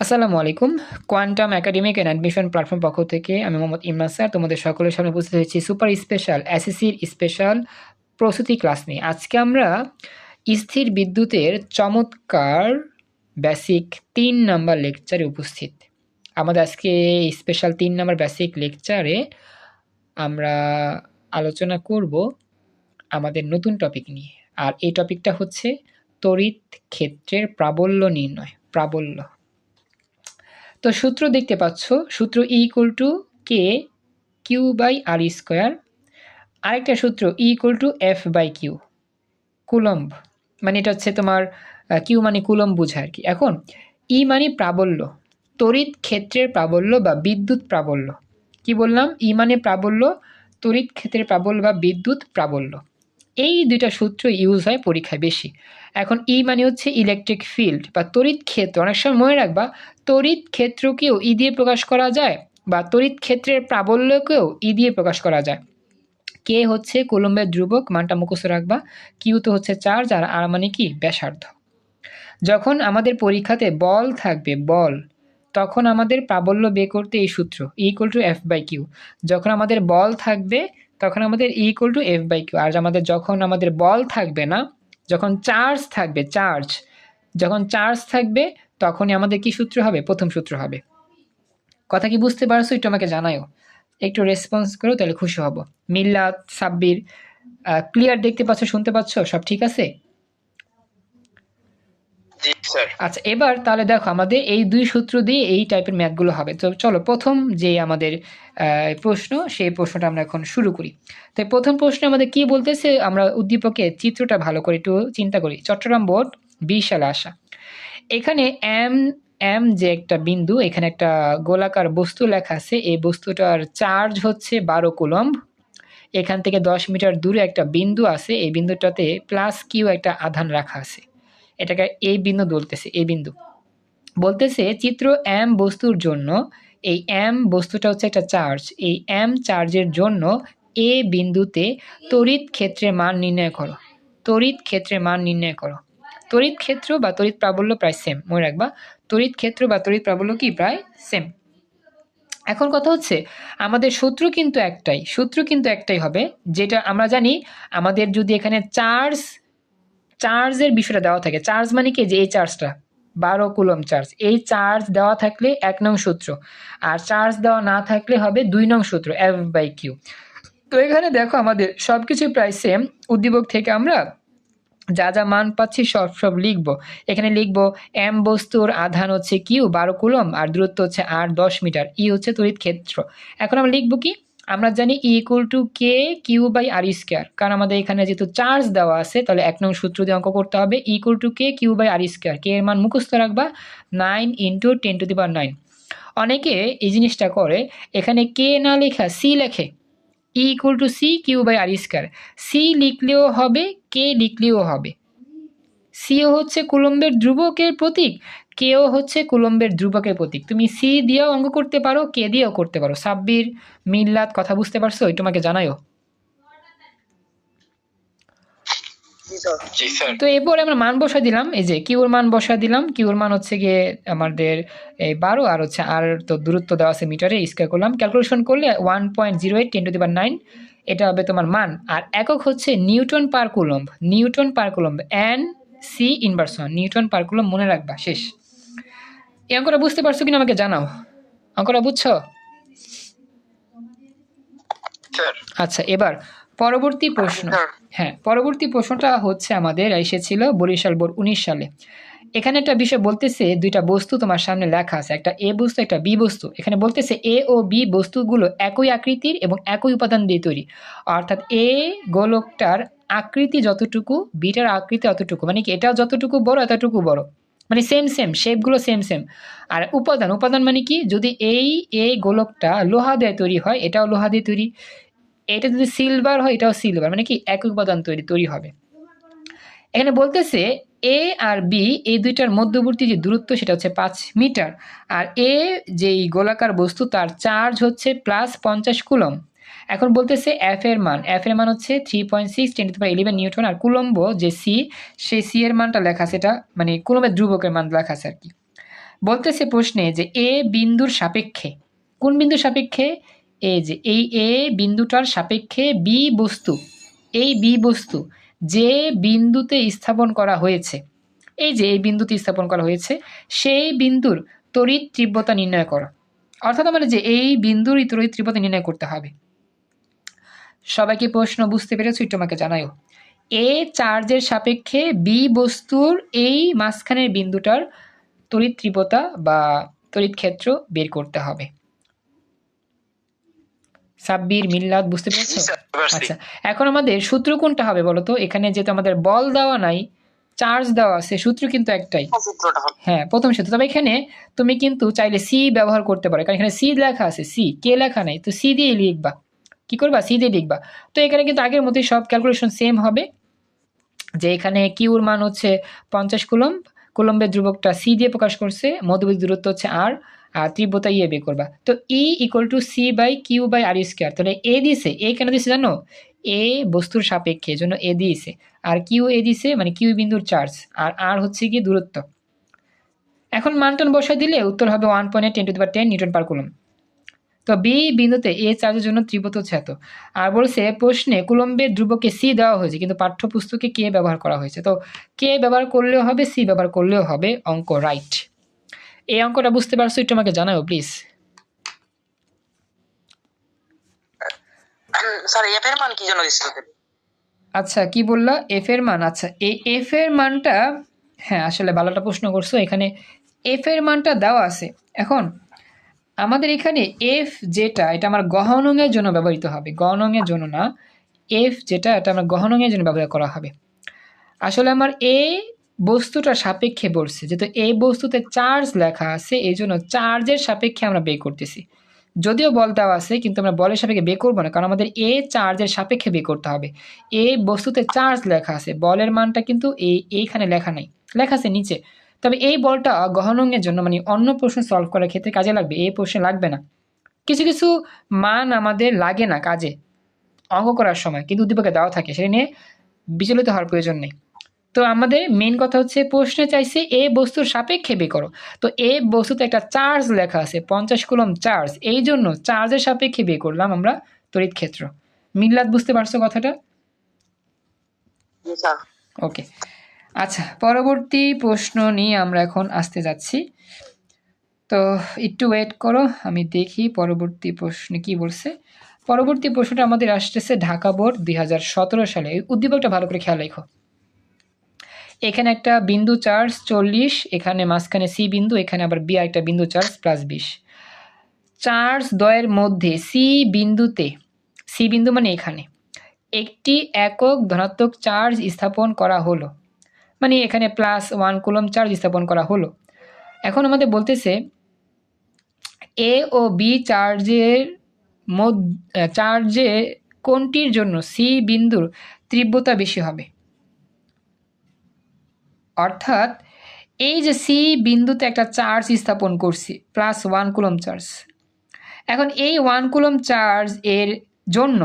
আসসালামু আলাইকুম। Quantum academic and admission platform পক্ষ থেকে আমি মোহাম্মদ ইমরান স্যার, তোমাদের সকলের সামনে উপস্থিত হয়েছি সুপার স্পেশাল এসএসসির স্পেশাল প্রস্তুতি ক্লাস নিয়ে। আজকে আমরা স্থির বিদ্যুতের চমৎকার বেসিক তিন নাম্বার লেকচারে উপস্থিত। আমাদের আজকে স্পেশাল তিন নাম্বার বেসিক লেকচারে আমরা আলোচনা করব আমাদের নতুন টপিক নিয়ে। আর এই টপিকটা হচ্ছে তড়িৎ ক্ষেত্রের প্রাবল্য নির্ণয়। প্রাবল্য। তো সূত্র দেখতে পাচ্ছ, সূত্র E equal to K Q by R square আরেকটা সূত্র E equal to F by Q coulomb. মানে এটা হচ্ছে তোমার কিউ মানে কুলম্ব বোঝায় আর কি। এখন ই মানে প্রাবল্য, তড়িৎ ক্ষেত্রের প্রাবল্য বা বিদ্যুৎ প্রাবল্য। কি বললাম? ই মানে প্রাবল্য, তড়িৎ ক্ষেত্রের প্রাবল্য বা বিদ্যুৎ প্রাবল্য। এই দুইটা সূত্র ইউজ হয় পরীক্ষায় বেশি। এখন ই মানে হচ্ছে ইলেকট্রিক ফিল্ড বা তড়িৎ ক্ষেত্র। অনেক সময় মনে রাখবা, তড়িৎ ক্ষেত্রকেও ই দিয়ে প্রকাশ করা যায় বা তড়িৎ ক্ষেত্রের প্রাবল্যকেও ই দিয়ে প্রকাশ করা যায়। কে হচ্ছে কোলম্বের ধ্রুবক, মানটা মুখস্থ রাখবা। কিউ তো হচ্ছে চার্জ আর আর মানে কি? ব্যাসার্ধ। যখন আমাদের পরীক্ষাতে বল থাকবে, বল, তখন আমাদের প্রাবল্য বের করতে এই সূত্র equal to F by Q যখন আমাদের বল থাকবে তখন আমাদের equal to F by Q আর আমাদের যখন আমাদের বল থাকবে না, যখন চার্জ থাকবে, চার্জ, যখন চার্জ থাকবে, তখনই আমাদের কি সূত্র হবে? প্রথম সূত্র হবে। কথা কি বুঝতে পারছ? একটু আমাকে জানায়ও। একটু রেসপন্স করো, তাহলে খুশি হব। মিল্লাত, সাব্বির ক্লিয়ার দেখতে পাচ্ছ, শুনতে পাচ্ছ? সব ঠিক আছে? আচ্ছা এবার তাহলে দেখো, আমাদের এই দুই সূত্র দিয়ে এই টাইপের ম্যাথগুলো হবে। তো চলো, প্রথম যে আমাদের প্রশ্ন, সেই প্রশ্নটা আমরা এখন শুরু করি। তো প্রথম প্রশ্নে আমাদের কি বলতেছে? আমরা উদ্দীপকের চিত্রটা ভালো করে একটু চিন্তা করি। চট্টগ্রাম বোর্ড বিশ সালে আসা এখানে এম এম যে একটা বিন্দু, এখানে একটা গোলাকার বস্তু লেখা আছে। এই বস্তুটার চার্জ হচ্ছে বারো কুলম্ব। এখান থেকে দশ মিটার দূরে একটা বিন্দু আছে। এই বিন্দুটাতে প্লাস কিউ একটা আধান রাখা আছে। এটাকে এই বিন্দু বলতেছে এই বিন্দু। বলতেছে চিত্র এম বস্তুর জন্য, এই এম বস্তুটা হচ্ছে একটা চার্জ এই এম চার্জের জন্য এ বিন্দুতে তড়িৎ ক্ষেত্রের মান নির্ণয় করো। তড়িৎ ক্ষেত্রের মান নির্ণয় করো। তড়িৎ ক্ষেত্র বা তড়িৎ প্রাবল্য প্রায় সেম মনে রাখবা। তড়িৎ ক্ষেত্র বা তড়িৎ প্রাবল্য কি? প্রায় সেম এখন কথা হচ্ছে, আমাদের সূত্র কিন্তু একটাই, সূত্র কিন্তু একটাই হবে, যেটা আমরা জানি আমাদের যদি এখানে চার্জ চার্জের বিষয়টা দেওয়া থাকে। চার্জ মানে কি? যে এই চার্জটা বারো কুলম চার্জ এই চার্জ দেওয়া থাকলে এক নং সূত্র, আর চার্জ দেওয়া না থাকলে হবে দুই নং সূত্র এফ বাই কিউ তো এখানে দেখো আমাদের সব কিছু প্রায় সেম উদ্দীপক থেকে আমরা যা যা মান পাচ্ছি সব সব লিখব। এখানে লিখব এম বস্তুর আধান হচ্ছে কিউ বারো কুলম, আর দূরত্ব হচ্ছে আর দশ মিটার। ই হচ্ছে তড়িৎ ক্ষেত্র। এখন আমরা লিখব কি? আমরা জানি E equal to K Q by R square কারণ আমাদের এখানে যেহেতু চার্জ দেওয়া আছে, তাহলে এক নং সূত্র দিয়ে অঙ্ক করতে হবে। Equal to K Q by R square K এর মান মুখস্থ রাখবা। Nine into ten to the power nine অনেকে এই জিনিসটা করে, এখানে কে না লেখা সি লেখে। E equal to C Q by R square C লিখলেও হবে কে লিখলেও হবে। সিও হচ্ছে কুলম্বের ধ্রুবকের প্রতীক। কেও হচ্ছে কুলম্বের ধ্রুবকের প্রতীক। তুমি সি দিয়েও অঙ্ক করতে পারো কে দিয়েও করতে পারো। সাব্বির মিল্লাত কথা বুঝতে পারছ? ওই তোমাকে জানাইও। তো এরপরে আমরা মান বসা দিলাম। এই যে কিউর মান বসা দিলাম। কিউর মান হচ্ছে গিয়ে আমাদের এই বারো আর হচ্ছে আর তো দূরত্ব দেওয়া আছে মিটারে স্কোয়ার করলাম। ক্যালকুলেশন করলে one point zero eight ten to the power nine এটা হবে তোমার মান। আর একক হচ্ছে newton per coulomb. Newton per coulomb N C inversion newton per coulomb মনে রাখবা শেষ। এই অঙ্কটা বুঝতে পারছ কিনা আমাকে জানাও। অঙ্কটা বুঝছ? আচ্ছা এবার পরবর্তী প্রশ্ন। হ্যাঁ পরবর্তী প্রশ্নটা হচ্ছে আমাদের এসেছিল বরিশাল বোর্ড উনিশ সালে। এখানে একটা বিষয় বলতেছে দুইটা বস্তু তোমার সামনে লেখা আছে একটা এ বস্তু একটা বি বস্তু। এখানে বলতেছে এ ও বি বস্তুগুলো একই আকৃতির এবং একই উপাদান দিয়ে তৈরি। অর্থাৎ এ গোলকটার আকৃতি যতটুকু বিটার আকৃতি অতটুকু মানে কি এটা যতটুকু বড় এতটুকু বড়। মানে সেম সেম শেপগুলো সেম সেম আর উপাদান উপাদান মানে কি? যদি এই এই গোলকটা লোহা দিয়ে তৈরি হয়, এটাও লোহা দিয়ে তৈরি। এটা যদি সিলভার হয়, এটাও সিলভার মানে কি? এক উপাদান তৈরি তৈরি হবে। এখানে বলতেছে এ আর বি এই দুইটার মধ্যবর্তী যে দূরত্ব, সেটা হচ্ছে পাঁচ মিটার। আর এ যেই গোলাকার বস্তু, তার চার্জ হচ্ছে প্লাস পঞ্চাশ কুলম। এখন বলতেছে এফ এর মান। এফ এর মান হচ্ছে three point six ten to eleven newton R coulomb যে সি সেই সি এর মানটা লেখা এটা মানে কুলম্বের ধ্রুবকের মান লেখা আছে আর কি। বলতেছে প্রশ্নে যে এ বিন্দুর সাপেক্ষে, কোন বিন্দুর সাপেক্ষে? এ যে এই এ বিন্দুটার সাপেক্ষে বি বস্তু, এই বি বস্তু যে বিন্দুতে স্থাপন করা হয়েছে, এই যে এই বিন্দুতে স্থাপন করা হয়েছে, সেই বিন্দুর তড়িৎ তীব্রতা নির্ণয় করা। অর্থাৎ আমাদের যে এই বিন্দুর তড়িৎ তীব্রতা নির্ণয় করতে হবে। সবাইকে প্রশ্ন বুঝতে পেরেছ একটু আমাকে জানাও এ চার্জের সাপেক্ষে বি বস্তুর এই মাঝখানের বিন্দুটার তড়িৎ তীব্রতা বা তড়িৎ ক্ষেত্র বের করতে হবে। সাব্বির মিল্লাদ বুঝতে পেরেছ? আচ্ছা এখন আমাদের সূত্র কোনটা হবে বলো তো? এখানে যেহেতু আমাদের বল দেওয়া নাই চার্জ দেওয়া আছে সূত্র কিন্তু একটাই। হ্যাঁ প্রথম সূত্র। তবে এখানে তুমি কিন্তু চাইলে সি ব্যবহার করতে পারো কারণ এখানে সি লেখা আছে সি। কে লেখা নাই? তো সি দিয়ে লিখবা। কি করবা? সি দিয়ে লিখবা। তো এখানে কিন্তু আগের মতোই সব ক্যালকুলেশন সেম হবে। যে এখানে কিউর মান হচ্ছে পঞ্চাশ কুলম্ব, কুলম্বের ধ্রুবকটা সি দিয়ে প্রকাশ করছে মধ্যবিক দূরত্ব হচ্ছে আর আর তীব্রতা ইয়ে বের করবা। তো E equal to C by Q by R square তাহলে এ দিছে এ কেন দিছে জানো? এ বস্তুর সাপেক্ষে জন্য এ দিয়েছে। আর কিউ এ দিছে মানে কিউ বিন্দুর চার্জ আর আর হচ্ছে কি দূরত্ব। এখন মানটন বসায় দিলে উত্তর হবে one point ten to the ten newton per coulomb তো বি বিন্দুতে এ চার্জের জন্য হচ্ছে এত আর বলছে প্রশ্নে কুলম্বের ধ্রুবকে সি দেওয়া হয়েছে কিন্তু পাঠ্যপুস্তকে কে ব্যবহার করা হয়েছে? তো কে ব্যবহার করলেও হবে সি ব্যবহার করলেও হবে অঙ্ক রাইট। এই অঙ্কটা বুঝতে পারছ? একটু আমাকে জানাও প্লিজ। স্যার এফ এর মান কি জন্য দিছিল আচ্ছা কি বললা? এফ এর মান আচ্ছা এই এফ এর মানটা হ্যাঁ আসলে ভালোটা প্রশ্ন করছ এখানে এফ এর মানটা দেওয়া আছে। এখন আমাদের এখানে এফ যেটা, এটা আমার গহনঙের জন্য ব্যবহৃত হবে। গহনঙের জন্য না। এফ যেটা, এটা আমার গহনঙের জন্য ব্যবহার করা হবে। আসলে আমার এ বস্তুটা সাপেক্ষে বলছে, যেহেতু এই বস্তুতে চার্জ লেখা আছে, এই জন্য চার্জের সাপেক্ষে আমরা বে করতেছি। যদিও বল আছে, কিন্তু আমরা বলের সাপেক্ষে বে করব না, কারণ আমাদের এ চার্জের সাপেক্ষে বে করতে হবে। এ বস্তুতে চার্জ লেখা আছে, বলের মানটা কিন্তু এই, এইখানে লেখা নেই। লেখা আছে নিচে। তবে এই বলটা গহনঙ্গের জন্য মানে অন্য প্রশ্ন সলভ করার ক্ষেত্রে কাজে লাগবে এই প্রশ্নে লাগবে না। কিছু কিছু মান আমাদের লাগে না কাজে অঙ্ক করার সময় কিন্তু উদ্দীপকে দেওয়া থাকে সেটা নিয়ে বিচলিত হওয়ার প্রয়োজন নেই। তো আমাদের মেন কথা হচ্ছে প্রশ্নে চাইছে এ বস্তুর সাপেক্ষে বে করো। তো এ বস্তুতে একটা চার্জ লেখা আছে পঞ্চাশ কুলম চার্জ এই জন্য চার্জের সাপেক্ষে বে করলাম আমরা তড়িৎ ক্ষেত্র। মিল্লাদ বুঝতে পারছ কথাটা? ওকে আচ্ছা পরবর্তী প্রশ্ন নিয়ে আমরা এখন আসতে যাচ্ছি। তো একটু ওয়েট করো, আমি দেখি পরবর্তী প্রশ্নে কি বলছে। পরবর্তী প্রশ্নটা আমাদের আসতেছে ঢাকা বোর্ড দুই হাজার সতেরো সালে। উদ্দীপকটা ভালো করে খেয়াল রেখো। এখানে একটা বিন্দু চার্জ চল্লিশ, এখানে মাঝখানে সি বিন্দু, এখানে আবার বি একটা বিন্দু চার্জ প্লাস বিশ। চার্জ দ্বয়ের মধ্যে সি বিন্দুতে সি বিন্দু মানে এখানে। একটি একক ধনাত্মক চার্জ স্থাপন করা হলো। মানে এখানে প্লাস ওয়ান কুলম চার্জ স্থাপন করা হলো। এখন আমাদের বলতেছে এ ও বি চার্জের চার্জে কোনটির জন্য সি বিন্দুর তীব্রতা বেশি হবে? অর্থাৎ, এই যে সি বিন্দুতে একটা চার্জ স্থাপন করছি প্লাস ওয়ান কুলম চার্জ এখন এই ওয়ান কুলম চার্জ এর জন্য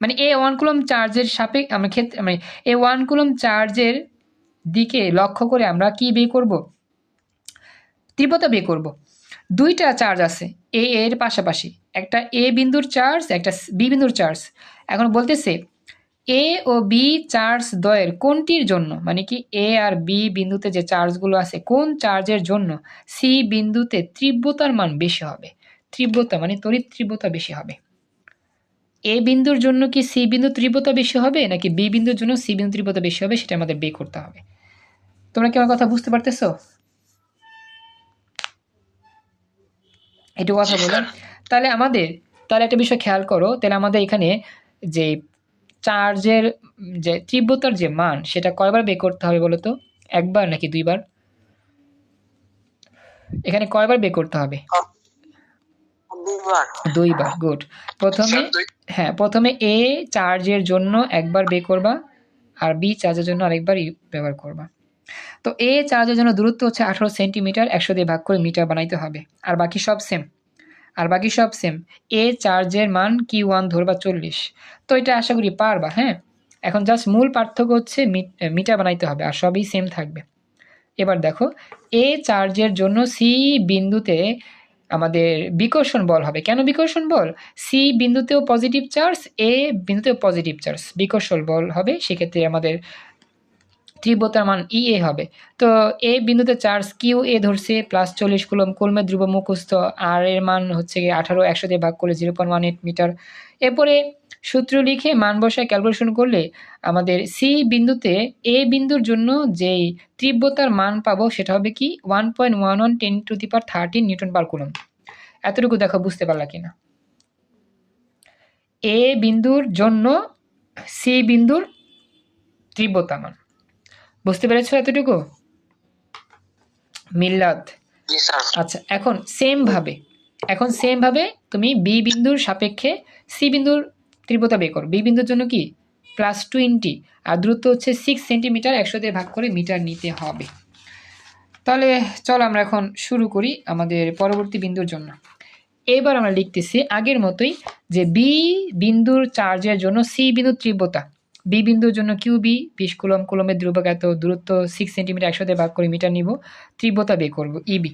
মানে এ ওয়ান কুলম চার্জের সাপেক্ষ আমরা ক্ষেত্রে মানে এই ওয়ান কুলম চার্জের দিকে লক্ষ্য করে আমরা কি বের করব? তীব্রতা বের করব। দুইটা চার্জ আছে এ এর পাশাপাশি। একটা এ বিন্দুর চার্জ, একটা বি বিন্দুর চার্জ। এখন বলতেছে এ ও বি চার্জ দ্বয়ের কোনটির জন্য? মানে কি এ আর বি বিন্দুতে যে চার্জগুলো আছে, কোন চার্জের জন্য সি বিন্দুতে তীব্রতার মান বেশি হবে? তীব্রতা মানে তড়িৎ তীব্রতা বেশি হবে। এ বিন্দুর জন্য কি সি বিন্দু তীব্রতা বেশি হবে নাকি বি বিন্দুর জন্য সি বিন্দু তীব্রতা বেশি হবে সেটা আমাদের বে করতে হবে। তোমরা কি আমার কথা বুঝতে পারতেছ? একটু কথা বলো। তাহলে আমাদের তাহলে একটা বিষয় খেয়াল করো তাহলে আমাদের এখানে যে চার্জের যে তীব্রতার যে মান সেটা কয়বার বের করতে হবে বলো তো? একবার নাকি দুইবার? এখানে কয়বার বের করতে হবে? দুইবার। গুড। প্রথমে হ্যাঁ প্রথমে এ চার্জের জন্য একবার বে করবা আর বি চার্জের জন্য আরেকবার ব্যবহার করবা। তো এ চার্জের জন্য দূরত্ব হচ্ছে আঠারো সেন্টিমিটার, একশো দিয়ে ভাগ করে মিটার বানাইতে হবে। আর বাকি সব সেম আর বাকি সব সেম এ চার্জের মান কি ওয়ান ধরবা চল্লিশ। তো এটা আশা করি পারবা হ্যাঁ? এখন জাস্ট মূল পার্থক্য হচ্ছে মিটার বানাইতে হবে আর সবই সেম থাকবে। এবার দেখো এ চার্জের জন্য সি বিন্দুতে আমাদের বিকর্ষণ বল হবে। কেন বিকর্ষণ বল? সি বিন্দুতেও পজিটিভ চার্জ এ বিন্দুতেও পজিটিভ চার্জ বিকর্ষণ বল হবে, সেক্ষেত্রে আমাদের তীব্রতার মান ই এ হবে। তো এ বিন্দুতে চার্জ কিউ এ ধরছে প্লাস চল্লিশ কুলম কুলমের ধ্রুব মুখস্থ আর এর মান হচ্ছে আঠারো, একশো দিয়ে ভাগ করলে zero point one eight metre এরপরে সূত্র লিখে মান বসায় ক্যালকুলেশন করলে আমাদের সি বিন্দুতে এ বিন্দুর জন্য যেই তীব্রতার মান পাবো সেটা হবে কি? One point one one ten to the power thirteen newton per coulomb এতটুকু দেখো বুঝতে পারলা কিনা? এ বিন্দুর জন্য সি বিন্দুর তীব্রতা মান। বুঝতে পেরেছ এতটুকু? মিল্লাত। স্যার। আচ্ছা এখন সেম ভাবে এখন সেম ভাবে তুমি বি বিন্দুর সাপেক্ষে সি বিন্দুর তীব্রতা বের করো। বি বিন্দুর জন্য কি? প্লাস টোয়েন্টি আর দূরত্ব হচ্ছে সিক্স সেন্টিমিটার একশো দিয়ে ভাগ করে মিটার নিতে হবে। তাহলে চল আমরা এখন শুরু করি আমাদের পরবর্তী বিন্দুর জন্য। এবার আমরা লিখতেছি আগের মতোই যে বি বিন্দুর চার্জের জন্য সি বিন্দুর তীব্রতা। বি বিন্দুর জন্য কিউ বি বিশ কুলম, কুলমের ধ্রুবক এত দূরত্ব সিক্স সেন্টিমিটার একশো দিয়ে ভাগ করে মিটার নিব, তীব্রতা বের করব ইবি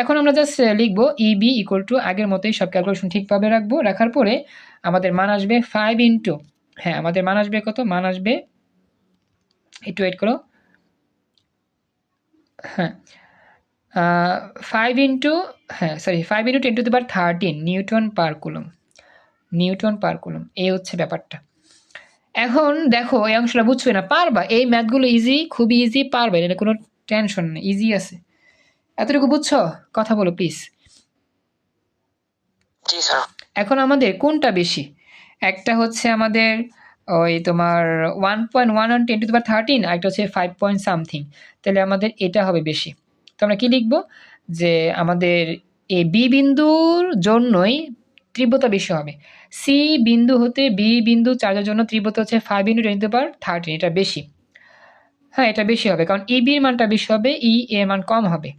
এখন আমরা জাস্ট লিখব ইবি ইকুয়াল টু আগের মতোই সব ক্যালকুলেশন ঠিকভাবে রাখব। রাখার পরে আমাদের মান আসবে ফাইভ ইন্টু হ্যাঁ আমাদের মান আসবে কত? মান আসবে, একটু ওয়েট করো। হ্যাঁ ফাইভ ইন্টু হ্যাঁ sorry five into ten to the power thirteen newton per coulomb newton per coulomb এই হচ্ছে ব্যাপারটা। এখন দেখো, এই অংশটা বুঝছ না, পারবা? এই ম্যাথগুলো ইজি খুবই ইজি পারবে? এটা কোনো টেনশন নেই ইজি আছে। এতটুকু বুঝছ? কথা বলো প্লিজ এখন আমাদের কোনটা বেশি? একটা হচ্ছে আমাদের ওই তোমার one point one one ten to power thirteen আর একটা হচ্ছে ফাইভ পয়েন্ট সামথিং তাহলে আমাদের এটা হবে বেশি। তো আমরা কী লিখব? যে আমাদের এ বি বিন্দুর জন্যই তীব্রতা বেশি হবে। সি বিন্দু হতে বি বিন্দু চার্জের জন্য তীব্রতা হচ্ছে five into ten to power thirteen এটা বেশি। হ্যাঁ এটা বেশি হবে কারণ ই বির মানটা বেশি হবে ই এর মান কম হবে।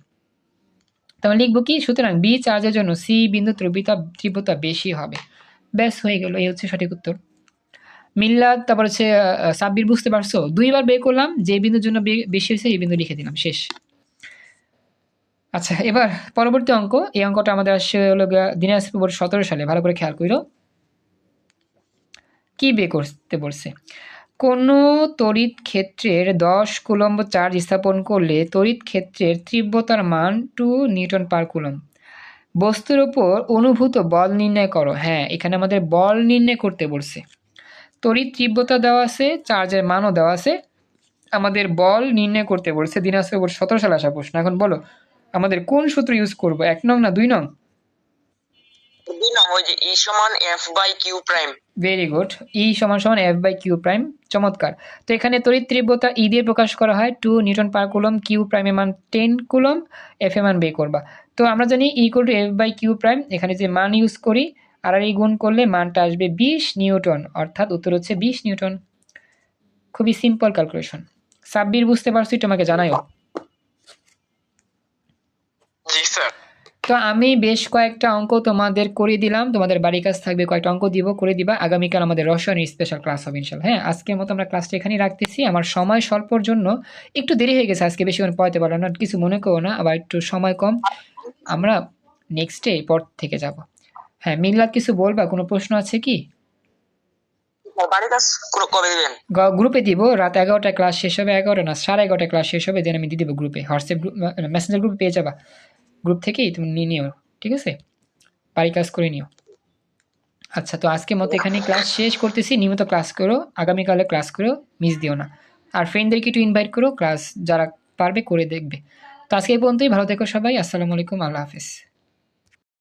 তাহলে লিখব কি? সুতরাং বি চার্জের জন্য সি বিন্দু তীব্রতা তীব্রতা বেশি হবে। ব্যাস, হয়ে গেল, এই হচ্ছে সঠিক উত্তর। মিল্লাদ, তারপর হচ্ছে সাব্বির, বুঝতে পারছ? দুইবার বের করলাম, যে বিন্দুর জন্য বে- বেশি হয়েছে এই বিন্দু লিখে দিলাম, শেষ। আচ্ছা এবার পরবর্তী অঙ্ক। এই অঙ্কটা আমাদের আসছে হলো দিনাজপুর সতেরো সালে, ভালো করে খেয়াল করো কি বের করতে বলছে? কোনো তড়িৎ ক্ষেত্রের দশ কুলম্ব চার্জ স্থাপন করলে তড়িৎ ক্ষেত্রের তীব্রতার মান টু নিউটন পার কুলম বস্তুর ওপর অনুভূত বল নির্ণয় করো। হ্যাঁ এখানে আমাদের বল নির্ণয় করতে বলছে। তড়িৎ তীব্রতা দেওয়া আছে, চার্জের মানও দেওয়া আছে। আমাদের বল নির্ণয় করতে বলছে দিনাজপুর সতেরো সালে আসা প্রশ্ন। এখন বলো, আমাদের কোন সূত্র ইউজ করব? এক নং না দুই নং? প্রাইম ভেরি গুড ই সমান সমান এফ বাই কিউ প্রাইম চমৎকার। তো এখানে তড়িৎ তীব্রতা ই দিয়ে প্রকাশ করা হয় two newton per coulomb Q প্রাইমের মান টেন কুলম এফ এর মান বের করবা। তো আমরা জানি equal to F by Q prime এখানে যে মান ইউজ করি, আর আর এই গুণ করলে মানটা আসবে বিশ নিউটন, অর্থাৎ উত্তর হচ্ছে বিশ নিউটন। খুবই সিম্পল ক্যালকুলেশন সাব্বির বুঝতে পারছি, তোমাকে জানাইও জি স্যার তো আমি বেশ কয়েকটা অঙ্ক তোমাদের করে দিলাম। তোমাদের বাড়ির কাজ থাকবে কয়েকটা অঙ্ক দিব করে দিবা। আগামীকাল আমাদের রসায়ন স্পেশাল ক্লাস হবে ইনশাল্লাহ। হ্যাঁ আজকের মতো আমরা ক্লাসটা এখানেই রাখতেছি। আমার সময় স্বল্পর জন্য একটু দেরি হয়ে গেছে আজকে বেশিক্ষণ পড়াতে পারলাম না। কিছু মনে করো না আবার একটু সময় কম। আমরা নেক্সট ডে পর থেকে যাব। হ্যাঁ মিল্লাত কিছু বলবা? কোনো প্রশ্ন আছে কি? গ্রুপে দিব। রাত এগারোটায় ক্লাস শেষ হবে এগারোটা না সাড়ে এগারোটায় ক্লাস শেষ হবে দেন আমি দিয়ে দিব গ্রুপে হোয়াটসঅ্যাপ গ্রুপ মেসেঞ্জার গ্রুপে পেয়ে যাবা। গ্রুপ থেকেই তুমি নিয়ে নিও ঠিক আছে? বাড়ি কাজ করে নিও। আচ্ছা তো আজকে মতো এখানে ক্লাস শেষ করতেছি। নিয়মিত ক্লাস করো আগামীকালে ক্লাস করো মিস দিও না। আর ফ্রেন্ডদেরকে একটু ইনভাইট করো ক্লাস যারা পারবে করে দেখবে। তো আজকে এই পর্যন্তই ভালো থেকো সবাই আসসালামু আলাইকুম আল্লাহ হাফিজ।